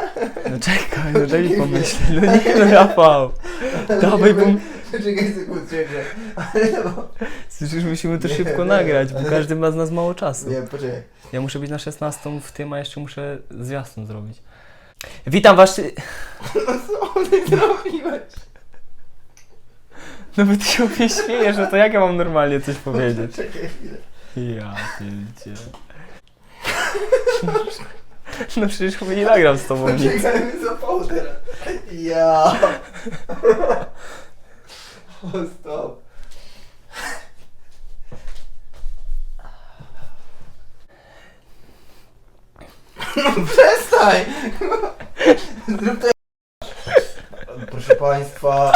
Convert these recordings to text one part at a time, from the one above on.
No czekaj, no daj mi pomyśleć. No nie no Rafał. Dawaj, bo... Czekaj. Ale no. Słyszysz, musimy to szybko nagrać, bo każdy ma z nas mało czasu. Nie, poczekaj. Ja muszę być na 16 w tym, a jeszcze muszę zwiastun zrobić. Witam was... Co ty zrobiłeś? No bo ty się mnie śmiejesz, no to jak ja mam normalnie coś powiedzieć? Czekaj chwilę. Ja pierdzie. No przecież chyba nie nagram z tobą nic. Czekaj, mi zapało teraz. Ja. O, stop. No przestań! Zrób to Proszę Państwa,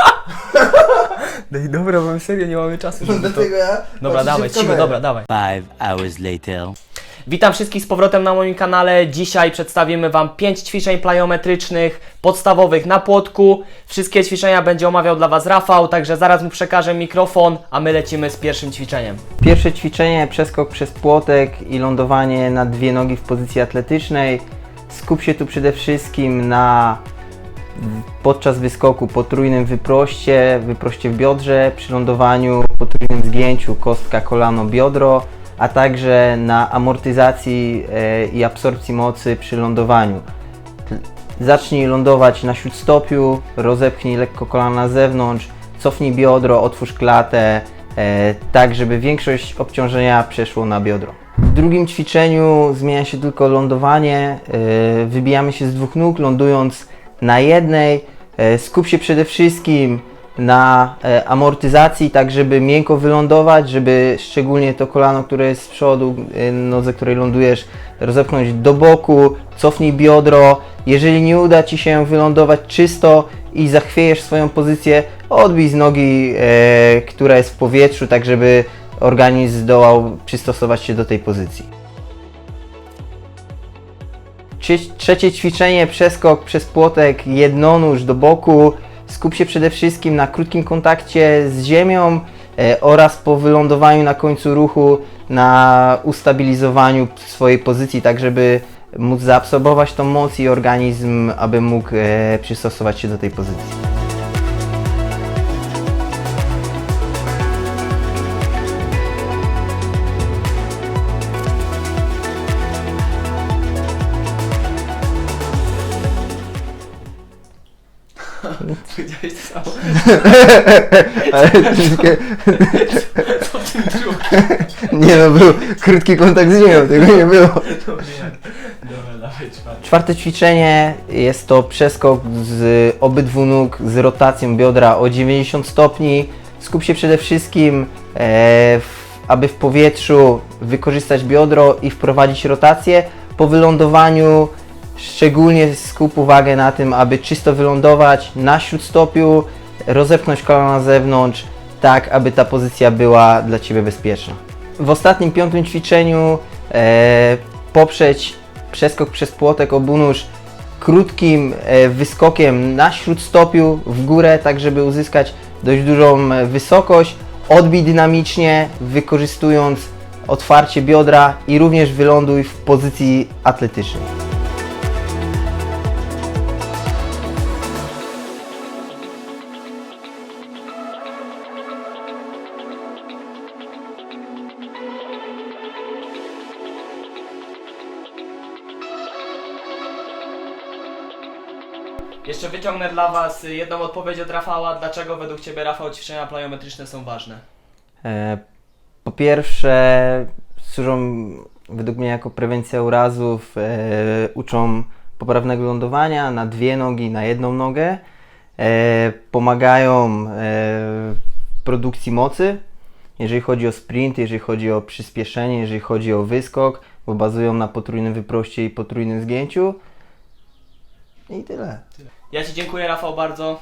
No i dobra, bo my serio nie mamy czasu, no żeby to... dlatego ja... Dobra, patrzę dawaj, w cicho, kamerę. dobra, dawaj. Five hours later. Witam wszystkich z powrotem na moim kanale. Dzisiaj przedstawimy Wam 5 ćwiczeń plyometrycznych, podstawowych na płotku. Wszystkie ćwiczenia będzie omawiał dla Was Rafał, także zaraz mu przekażę mikrofon, a my lecimy z pierwszym ćwiczeniem. Pierwsze ćwiczenie, przeskok przez płotek i lądowanie na dwie nogi w pozycji atletycznej. Skup się tu przede wszystkim na podczas wyskoku potrójnym wyproście, wyproście w biodrze, przy lądowaniu potrójnym zgięciu kostka, kolano, biodro, a także na amortyzacji e, i absorpcji mocy przy lądowaniu. Zacznij lądować na śródstopiu, rozepchnij lekko kolana na zewnątrz, cofnij biodro, otwórz klatę, e, tak żeby większość obciążenia przeszło na biodro. W drugim ćwiczeniu zmienia się tylko lądowanie. e, Wybijamy się z dwóch nóg, lądując na jednej. Skup się przede wszystkim na e, amortyzacji, tak żeby miękko wylądować, żeby szczególnie to kolano, które jest z przodu, e, nodze, której lądujesz, rozepchnąć do boku, cofnij biodro. Jeżeli nie uda Ci się wylądować czysto i zachwiejesz swoją pozycję, odbij z nogi, e, która jest w powietrzu, tak żeby organizm zdołał przystosować się do tej pozycji. Trze- Trzecie ćwiczenie, przeskok przez płotek, jednonóż do boku. Skup się przede wszystkim na krótkim kontakcie z ziemią e, oraz po wylądowaniu na końcu ruchu na ustabilizowaniu swojej pozycji, tak żeby móc zaabsorbować tą moc i organizm, aby mógł e, przystosować się do tej pozycji. Powiedziałeś to samo. Ale troszeczkę... Co w tym drugim? Nie no, był krótki kontakt z ziemią, tego nie było. Dobra, dawaj czwarty. Czwarte ćwiczenie jest to przeskok z obydwu nóg z rotacją biodra o 90 stopni. Skup się przede wszystkim, e, w, aby w powietrzu wykorzystać biodro i wprowadzić rotację. Po wylądowaniu szczególnie skup uwagę na tym, aby czysto wylądować na śródstopiu, rozepchnąć kolana na zewnątrz, tak aby ta pozycja była dla Ciebie bezpieczna. W ostatnim piątym ćwiczeniu e, poprzeć przeskok przez płotek obunóż krótkim e, wyskokiem na śródstopiu w górę, tak żeby uzyskać dość dużą e, wysokość. Odbij dynamicznie, wykorzystując otwarcie biodra i również wyląduj w pozycji atletycznej. Jeszcze wyciągnę dla Was jedną odpowiedź od Rafała. Dlaczego według Ciebie, Rafał, ćwiczenia plyometryczne są ważne? E, Po pierwsze, służą według mnie jako prewencja urazów, e, uczą poprawnego lądowania na dwie nogi, na jedną nogę, e, pomagają e, w produkcji mocy, jeżeli chodzi o sprint, jeżeli chodzi o przyspieszenie, jeżeli chodzi o wyskok, bo bazują na potrójnym wyproście i potrójnym zgięciu. I tyle. Ja Ci dziękuję, Rafał, bardzo,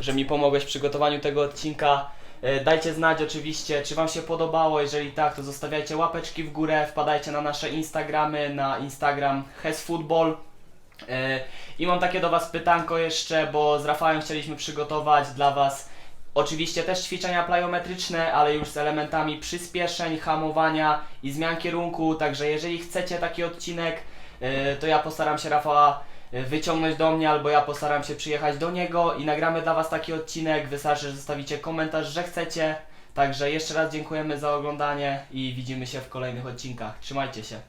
że mi pomogłeś w przygotowaniu tego odcinka. E, Dajcie znać oczywiście, czy Wam się podobało. Jeżeli tak, to zostawiajcie łapeczki w górę, wpadajcie na nasze Instagramy, na Instagram HesFootball. E, I mam takie do Was pytanko jeszcze, bo z Rafałem chcieliśmy przygotować dla Was oczywiście też ćwiczenia plyometryczne, ale już z elementami przyspieszeń, hamowania i zmian kierunku. Także jeżeli chcecie taki odcinek, e, to ja postaram się Rafała wyciągnąć do mnie, albo ja postaram się przyjechać do niego i nagramy dla Was taki odcinek. Wystarczy, że zostawicie komentarz, że chcecie. Także jeszcze raz dziękujemy za oglądanie i widzimy się w kolejnych odcinkach. Trzymajcie się.